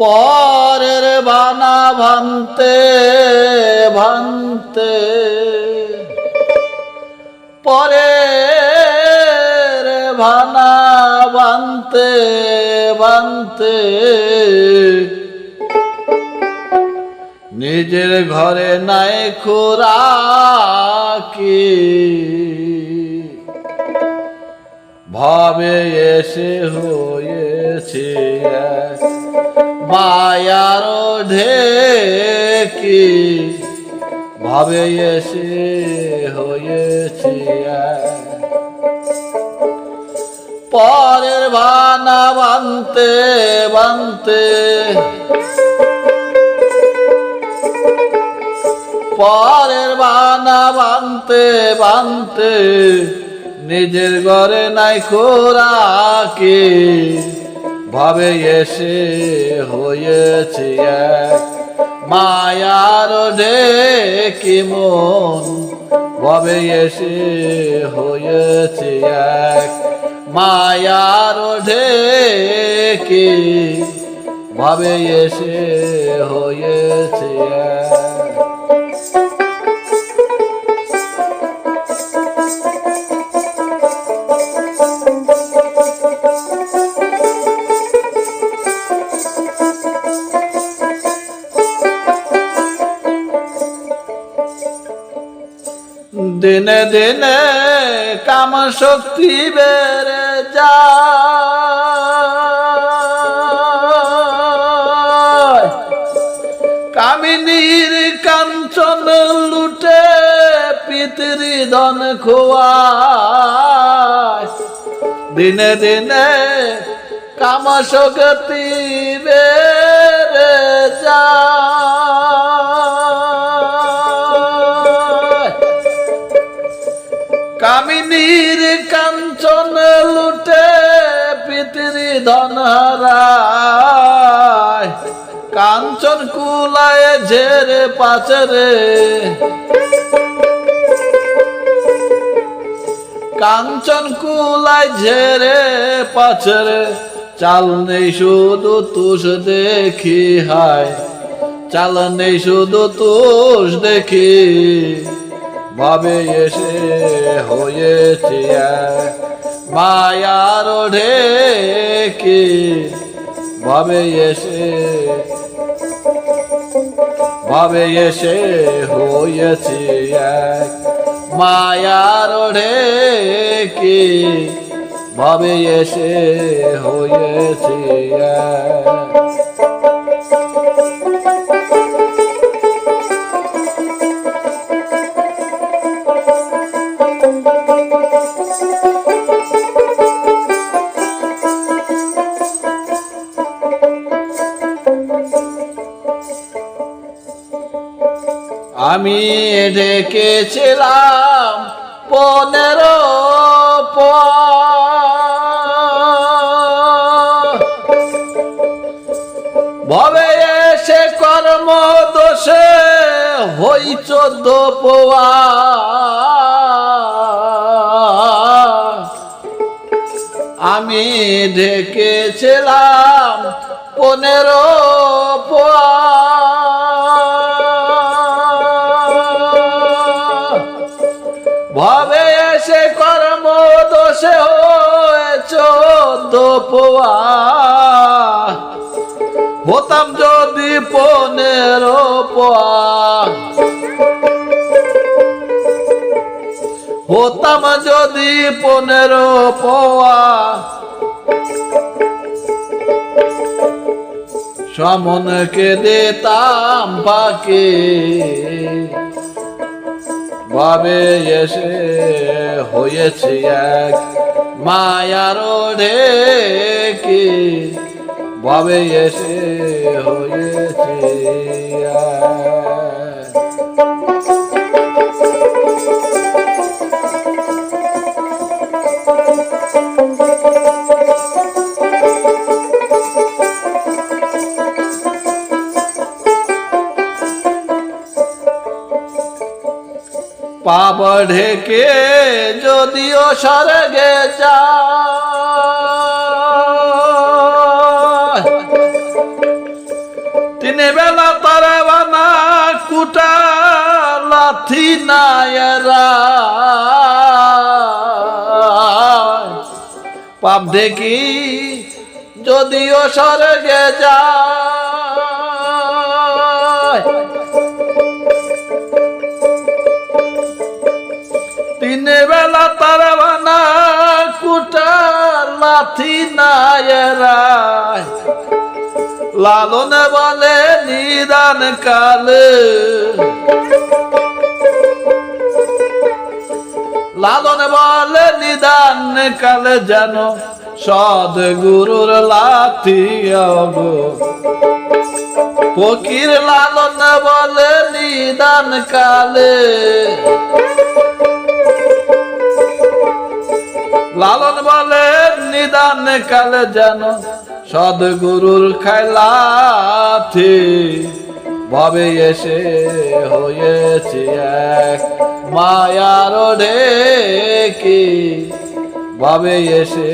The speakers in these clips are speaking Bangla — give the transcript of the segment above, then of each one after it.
পরের বানা ভান্তে ভান্তে। পরের ভানা বানতে বানতে নিজের ঘরে নাই খোরাকি ভাবে এসে হয়েছে মায়ার ঢেকি ভাবে এসে হয়েছে পরের বানা বানতে বানতে পরের বানা বানতে বানতে নিজের ঘরে নাই খোরাকি। ভাবে এসে হয়েছে এক। মায়ার ঢেকি মন ভাবে এসে হয়েছে এক। মায়ার ঢেকি ভাবে এসে হয়েছে এক। দিনে দিনে কাম শক্তি বেড়ে যায়। কামিনীর কাঞ্চন লুটে পিতৃ ধন খোয়ায়। দিনে দিনে কাম শক্তি বেড়ে যায়। কাঞ্চন লুটে পিতৃ ধন হারায় কাঞ্চন কুলায় ঝেরে পাচরে। কাঞ্চন কুলায় ঝেরে পাচরে। চাল নেই শুধু তুষ দেখি হায়। চাল নেই শুধু তুষ দেখি। ভাবে এসে হয়েছে মায়ার ঢেকে ভাবে এসে ভাবে এসে হয়েছে এক। মায়ার ঢেকে ভাবে এসে হয়েছে আমি ঢেকেছিলাম পনেরো ভবে এসে কর্ম দোষে হই চোদ্দ পোয়া। আমি ঢেকেছিলাম পনেরো পোয়া। এসে কর্ম দোষে হয়ে চোদ্দ পোয়া। হতাম যদি পনেরো পোয়া। হতাম যদি পনেরো পোয়া। সমনকে দিতাম পাকে। ভাবে এসে হয়েছে এক মায়ার ঢেকে ভাবে এসে হয়েছে পাপ ঢেকে যদিও স্বর্গে যা তিন বেলা তারা বানা কুটা লাথি নায়রা। পাপ ঢেকি যদিও স্বর্গে যায়। লালন বলে নিদান কাল। লালন বলে নিদান কাল যেন সদ গুরুর লাথি ফকির লালন বলে নিদান কালে। লালন বলে, নিদান কালে যেন সদগুরুর খাইলাথি। ভাবে এসে হয়েছে এক মায়ার কি? ভাবে এসে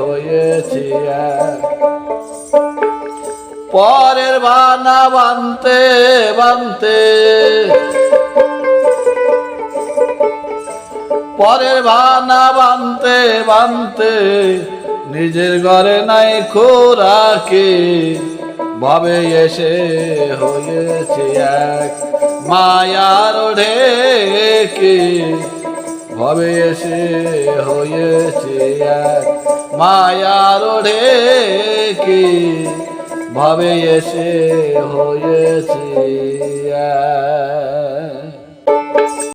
হয়েছে এক। পরের বানা বানতে বানতে পরের ভানা বানতে বানতে নিজের ঘরে নাই খোরাকে। ভাবে এসে হয়েছে এক মায়ার ঢেকে। ভাবে এসে হয়েছে এক মায়ার ঢেকে। ভাবে এসে হয়েছে